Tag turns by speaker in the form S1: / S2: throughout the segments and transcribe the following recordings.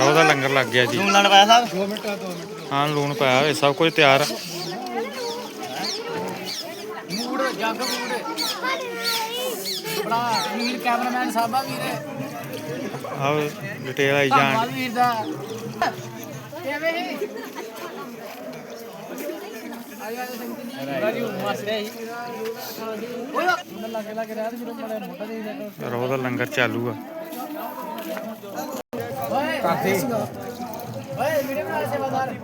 S1: ਉਹਦਾ ਲੰਗਰ ਲੱਗ ਗਿਆ ਜੀ।
S2: ਲੂਣ ਲਾਣ ਪਾਇਆ ਸਾਹਿਬ?
S1: ਹਾਂ ਲੂਣ ਪਾਇਆ ਹੋਇਆ ਸਭ ਕੁਝ ਤਿਆਰ।
S3: ਮੂਡ ਜੱਗ ਮੂਡ। ਬੜਾ ਵੀਰ ਕੈਮਰਾਮੈਨ ਸਾਹਿਬਾ ਵੀਰ।
S1: ਆਹ ਡਿਟੇਲ ਆਈ ਜਾਣ।
S3: ਧੰਨਵਾਦ ਵੀਰ ਦਾ। ਕਿਵੇਂ ਹੀ ਰਾਜੂ ਮਾਸਟਰ ਹੀ ਓਏ ਲੱਗੇ ਲੱਗੇ ਰਿਹਾ ਤੇ ਜਦੋਂ ਮੋਟਾ ਦੇ ਦੇ
S1: ਰੋਹ ਦਾ ਲੰਗਰ ਚਾਲੂ ਆ।
S3: ਕਾਫੀ। ਓਏ ਵੀਡੀਓ ਬਣਾ ਸੇਵਾਦਾਰ।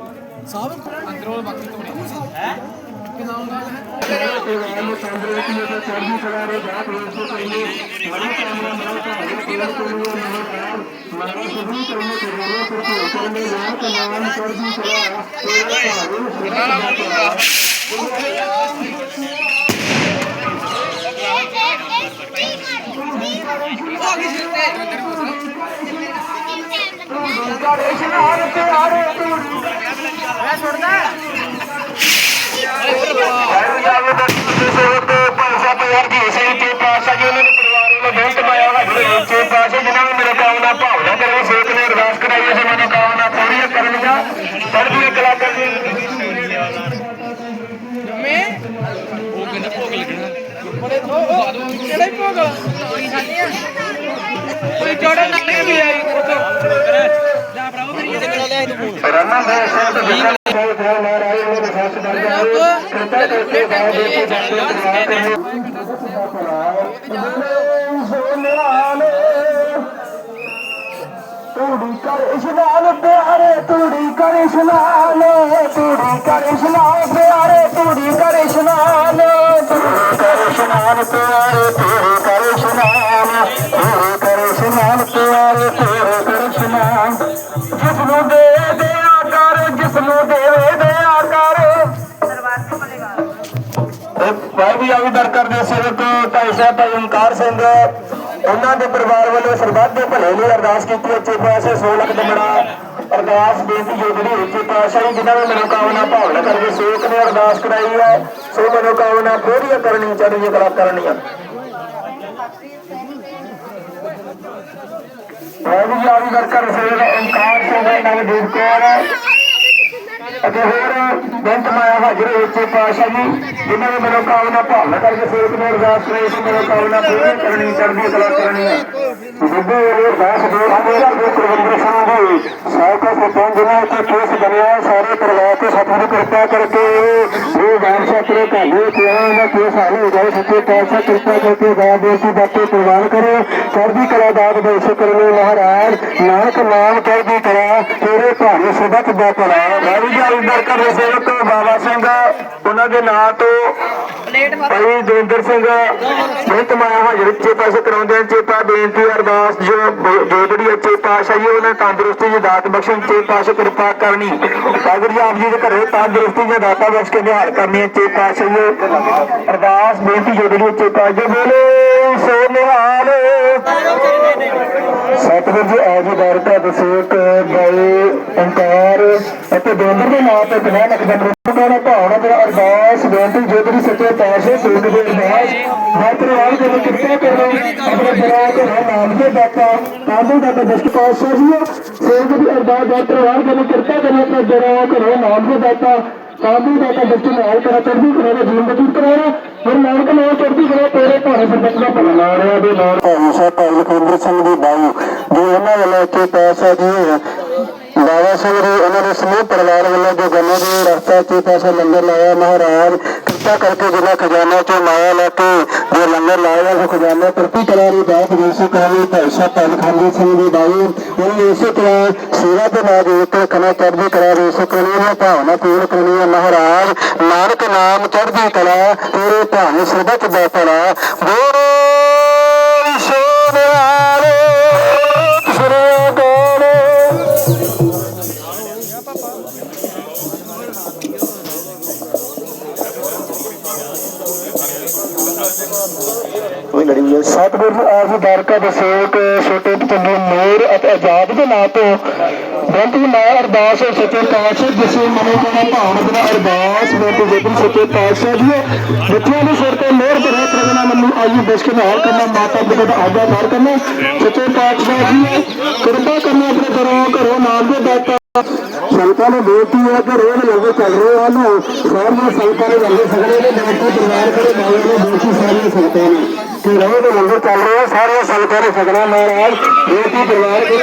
S3: ਸਾਹਿਬ ਅੰਦਰੋਂ ਬਾਕੀ ਤੋੜੇ ਹੈ? ਕਿਦਾਂ ਗੱਲ ਹੈ ਮੈਂ ਛੋੜਦਾ ਮੈਂ ਉਹ ਕਹਿੰਦਾ ਭੋਗ ਲੱਗਣਾ ਬੜੇ ਉਹ ਕਿਹੜਾ ਹੀ ਭੋਗ ਕੋਈ ਖਾਲੀ ਆ ਕੋਈ ਜੋੜੇ ਲੱਗੇ ਵੀ ਆਈ ਜਾ ਭਰਾਓ ਮੇਰੀ ਇਹਦੇ ਕੋਲ ਲਿਆ ਤੂੰ ਫੋਨ
S4: ਤੂੜੀ ਕਰ ਇਸ਼ਨਾਨ ਪਿਆਰੇ ਤੂੜੀ ਕਰ ਇਸ਼ਨਾਨ ਤੂੜੀ ਕਰ ਇਸ਼ਨਾਨ ਪਿਆਰੇ ਤੂੜੀ ਕਰ ਇਸ਼ਨਾਨ ਤੂੜੀ ਕਰ ਇਸ਼ਨਾਨ ਪਿਆਰੇ ਤੂੜੀ ਕਰ ਇਸ਼ਨਾਨ ਭਾਈ ਵੀ ਆਵੀ ਦਰ ਸੇਵਕ ਭਾਈ ਸਾਹਿਬ, ਭਾਈ ਓਮਕਾਰ ਸਿੰਘ। ਉਹਨਾਂ ਦੇ ਪਰਿਵਾਰ ਵੱਲੋਂ ਸਰਬੱਤ ਦੇ ਭਲੇ ਲਈ ਅਰਦਾਸ ਕੀਤੀ ਉੱਚੇ ਪਾਸੇ 16 ਲੱਖ ਦਮੜਾ ਅਰਦਾਸ, ਬੇਨਤੀ ਜੋਗੜੀ ਉੱਚੇ ਪਾਤਸ਼ਾਹੀ ਜਿਨ੍ਹਾਂ ਨੇ ਮਨੋਕਾਮਨਾ ਭਾਵਨਾ ਕਰਕੇ ਸੇਵਕ ਨੇ ਅਰਦਾਸ ਕਰਾਈ ਹੈ। ਸੋ ਮਨੋਕਾਮਨਾ ਪੂਰੀਆਂ ਕਰਨੀ ਚੜ੍ਹਦੀ ਕਲਾ ਕਰਨੀਆਂ ਭਾਈ ਵੀ ਆਵੀ ਦਰ ਸੇਵਕ ਓਮਕਾਰ ਸਿੰਘ, ਨਵਦੀਪ ਕੌਰ। ਅਤੇ ਹੋਰ ਬੇਨਤ ਮਾਇਆ ਹਾਜ਼ਰ ਉੱਚੇ ਪਾਤਸ਼ਾਹ ਜੀ, ਜਿਨ੍ਹਾਂ ਨੇ ਮਨੋਕਾਮਨਾ ਭਾਵਨਾ ਕਰਕੇ ਸੇਵਕ ਨੂੰ ਅਰਦਾਸ ਕਰਾਈ ਸੀ ਮਨੋਕਾਮਨਾ ਪੂਰੀ ਕਰਨੀ, ਚੜ੍ਹਦੀ ਕਲਾ ਕਰਨੀ ਹੈ ਜਿੱਦੇ ਇਹ ਅਰਦਾਸ ਦੇ ਮੇਰਾ ਦੇ ਸਿੰਘ ਜੀ ਸਾਇਕਾ ਸਰਪੰਚ ਜਿਨ੍ਹਾਂ ਇੱਥੇ ਕੇਸ ਬਣਿਆ, ਸਾਰੇ ਪਰਿਵਾਰ ਤੇ ਸਤਿਗੁਰੂ ਕਿਰਪਾ ਕਰਕੇ ਇਹ ਵਾਰਸਾ ਕਰੇ ਕਾਲੇ ਤੇ ਇਹਨਾਂ ਕੇਸ ਹੱਲ ਹੋ ਜਾਏ, ਸੱਚੇ ਪਾਤਸ਼ਾਹ ਕਿਰਪਾ ਕਰਕੇ ਗਾ ਬੇਟੀ ਬਾਤੇ ਪ੍ਰਵਾਨ ਕਰੋ। ਚੜ੍ਹਦੀ ਕਲਾ ਦਾਤ ਬਖਸ਼ ਕਰਨੇ ਮਹਾਰਾਜ, ਨਾਨਕ ਨਾਮ ਚੜ੍ਹਦੀ ਕਲਾ, ਤੇਰੇ ਭਾਣੇ ਸਬਕ ਦਾ ਭਲਾ ਬਾਬੂ ਜੀ ਅੰਦਰ ਸੇਵਕ ਬਾਬਾ ਸਿੰਘ, ਉਹਨਾਂ ਦੇ ਨਾਂ ਤੋਂ ਭਾਈ ਦਵਿੰਦਰ ਸਿੰਘ, ਬਹੁਤ ਮਾਇਆ ਹਾਜ਼ਰ ਉੱਚੇ ਪਾਸੇ ਕਰਾਉਂਦੇ ਹਨ ਚੇਤਾ ਬੇਨਤੀ ਅਰਦਾਸ ਜੋ ਬ- ਜੋ ਜਿਹੜੀ ਉਹਨਾਂ ਤੰਦਰੁਸਤੀ ਦੀ ਦਾਤ ਬਖਸ਼ਣ ਚੇ ਪਾਸੇ ਕਿਰਪਾ ਕਰਨੀ। ਸਾਗਰ ਜੀ ਆਪ ਜੀ ਦੇ ਘਰੇ ਤੰਦਰੁਸਤੀ ਦੀ ਦਾਤਾ ਬਖਸ਼ ਕੇ ਨਿਹਾਲ ਕਰਨੀ ਹੈ ਚੇ ਪਾਤਸ਼ਾਹ ਅਰਦਾਸ, ਬੇਨਤੀ ਜੋ ਜਿਹੜੀ ਉੱਚੇ ਪਾਤਸ਼ਾਹ ਜੀ, ਬੋਲੇ, ਸੋ ਨਿਹਾਲ। ਸਤਿਗੁਰ ਜੀ ਆਜ ਬਾਰਕਾ ਦਸੇਕ ਅਤੇ ਦੋਨਰ ਦੇ ਨਾਂ ਤੇ ਬਿਨਾਂ ਨਕਦਮ ਰੁਕਣਾ ਭਾਵਨਾ ਤੇ ਅਰਦਾਸ, ਬੇਨਤੀ, ਜੋ ਸੱਚੇ ਪਾਤਸ਼ਾਹ ਸੂਟ ਦੇ ਅਰਦਾਸ ਮਾਤਰਵਾਲ ਦੇ ਕਿਰਪਾ ਕਰੋ, ਆਪਣੇ ਬੜਾ ਕੇ ਨਾਮ ਦੇ ਦਾਤਾ ਕਾਬੂ ਦਾ ਦਸਤ ਪਾਤਸ਼ਾਹ ਜੀ ਸੇਵਕ ਦੀ ਅਰਦਾਸ ਮਾਤਰਵਾਲ ਦੇ ਕਿਰਪਾ ਕਰੋ, ਆਪਣੇ ਬੜਾ ਕਰੋ ਨਾਮ ਦੇ ਦਾਤਾ ਕਾਬੂ ਦਾ ਦਸਤ ਨਾਲ ਕਰਾ, ਚੜ੍ਹਦੀ ਕਰਾ ਦਾ ਜੀਵਨ ਬਤੀਤ ਕਰਾਉਣਾ ਹਰ ਨਾਨਕ ਨਾਮ ਚੜ੍ਹਦੀ ਕਰਾ ਤੇਰੇ ਭਾਣੇ ਸਰਬੱਤ ਦਾ ਭਲਾ ਨਾਰਿਆ ਦੇ ਨਾਲ ਭਾਈ ਸਾਹਿਬ, ਭਾਈ ਲਖਵਿੰਦਰ ਸਿੰਘ ਦੀ ਬਾਈ, ਜੋ ਉਹਨਾਂ ਵੱਲੋਂ ਇੱਥੇ ਪੈਸਾ ਜੀ ਬਾਬਾ ਸਿੰਘ ਜੀ, ਉਹਨਾਂ ਦੇ ਸਮੂਹ ਪਰਿਵਾਰ ਵੱਲੋਂ ਜੋ ਗੰਨੇ ਦੇ ਰਸਤਾ ਚ ਪੈਸਾ ਲੰਗਰ ਲਾਇਆ, ਮਹਾਰਾਜ ਕਿਰਪਾ ਕਰਕੇ ਜਿਹੜਾ ਖਜ਼ਾਨਾ ਚੋਂ ਮਾਇਆ ਲੈ ਕੇ ਜੋ ਲੰਗਰ ਲਾਇਆ ਉਹ ਖਜ਼ਾਨਾ ਪ੍ਰਤੀ ਕਲਾ ਦੀ ਦਾਤ ਕਹਾਣੀ ਭਾਈ ਸਾਹਿਬ ਭਾਈ ਖਾਂਦੀ ਸਿੰਘ ਦੀ ਬਾਈ ਉਹਨਾਂ ਨੇ ਇਸੇ ਤਰ੍ਹਾਂ ਸੇਵਾ ਤੇ ਨਾ ਦੇ ਕਲਾ ਚੜ੍ਹਦੀ ਕਲਾ ਦੇ ਸੋ ਕਰਨੀ ਭਾਵਨਾ ਪੂਰਨ ਕਰਨੀ ਹੈ ਮਹਾਰਾਜ। ਨਾਨਕ ਨਾਮ ਚੜ੍ਹਦੀ ਕਲਾ, ਤੇਰੇ ਭਾਣੇ ਸਰਬਤ ਦਾ ਭਲਾ ਬੋਲੇ ਸੋਨਿਆਰੇ ਕੋਈ ਲੜੀ ਹੋਈ ਹੈ। ਸਤਿਗੁਰੂ ਜੀ ਆਪ ਜੀ ਦਾਰਕਾ ਦੇ ਸੇਵਕ ਛੋਟੇ ਚੰਗੇ ਮੇਰ ਅਤੇ ਆਜ਼ਾਦ ਦੇ ਨਾਂ ਤੋਂ ਬੇਨਤੀ ਮੈਂ ਅਰਦਾਸ ਸੱਚੇ ਪਾਤਸ਼ਾਹ ਜਿਸੇ ਮਨੋਂ ਕੋਣਾ ਭਾਵਨਾ ਦਾ ਅਰਦਾਸ ਬੇਨਤੀ ਜੇਕਰ ਸੱਚੇ ਪਾਤਸ਼ਾਹ ਜੀ ਜਿੱਥੇ ਦੇ ਸਿਰ ਤੇ ਮਿਹਰ ਬਰੇ ਕਰਨਾ ਮੈਨੂੰ ਆਈ ਬਖਸ਼ ਕੇ ਹਾਲ ਕਰਨਾ, ਮਾਤਾ ਪਿਤਾ ਦਾ ਆਗਿਆਕਾਰ ਕਰਨਾ। ਸੱਚੇ ਪਾਤਸ਼ਾਹ ਜੀ, ਕਿਰਪਾ ਕਰਨਾ ਆਪਣੇ ਘਰੋਂ ਘਰੋਂ ਨਾਮ ਦੇ ਦਾਤਾ। ਸੰਗਤਾਂ ਨੂੰ ਬੇਨਤੀ ਹੈ ਕਿ ਰੋਜ਼ ਲੰਗਰ ਚੱਲ ਰਹੇ ਹਨ ਸਾਰੀਆਂ ਸੰਗਤਾਂ ਨੇ ਲੰਗਰ ਛਕਣੇ ਦੇ ਬੇਨਤੀ ਦਰਬਾਰ ਕਰੇ ਬਾਬਾ ਨੂੰ ਬੇਨਤੀ ਸਾਰੀਆਂ ਸੰਗਤਾਂ ਨੂੰ ਕਿ ਰੋਜ਼ ਲੰਗਰ ਚੱਲ ਰਹੇ ਆ ਸਾਰੀਆਂ ਸੰਗਤਾਂ ਨੇ ਛਕਣਾ ਮਹਾਰਾਜ ਬੇਨਤੀ ਦਰਬਾਰ ਕਰੇ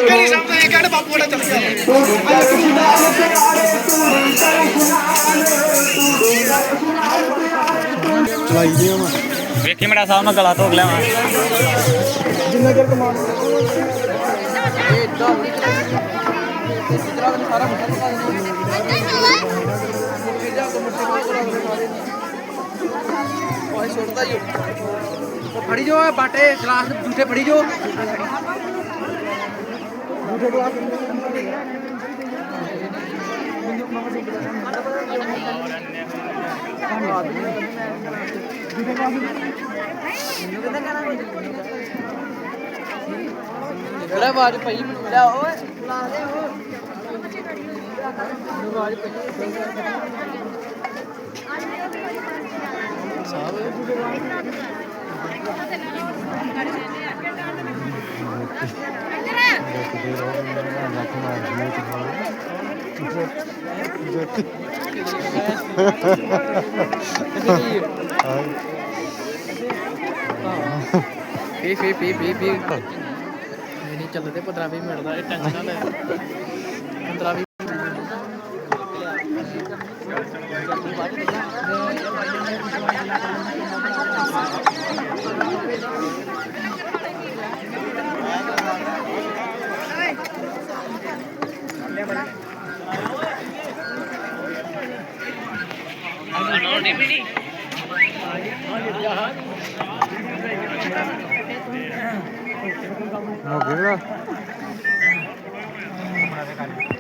S2: ਵੇਖੀ ਮੇਰਾ ਸਾਹਿਬ ਮੈਂ ਗਲਾ ਧੋਕ ਲਿਆਵਾਂ
S3: ਸਾਰਾ ਮੁੱਠਾ ਦਿਖਾ ਓਏ ਛੋਟਦਾ ਹੀ ਉਹ। ਫੜੀ ਜੋ ਇਹ ਬਾਟੇ, ਗਲਾਸ ਜੂਠੇ ਫੜੀ ਜੋ ਲੈ ਆਵਾਜ਼ ਪਈ ਮੈਨੂੰ ਮਿਲਿਆ, ਓਏ, ਲਾ ਦੇ ਓਏ ਆਵਾਜ਼ ਪਈ ਫੀ ਫੀ ਫੀ ਫੀ ਫੀ ਨਹੀਂ ਚੱਲਦੇ 15 20 ਮਿੰਟ ਦਾ, ਇਹ ਟੈਨਸ਼ਨ ਨਾ ਲੈ 15 20
S1: ਹੋ ਗਿਆ ด้วยกัน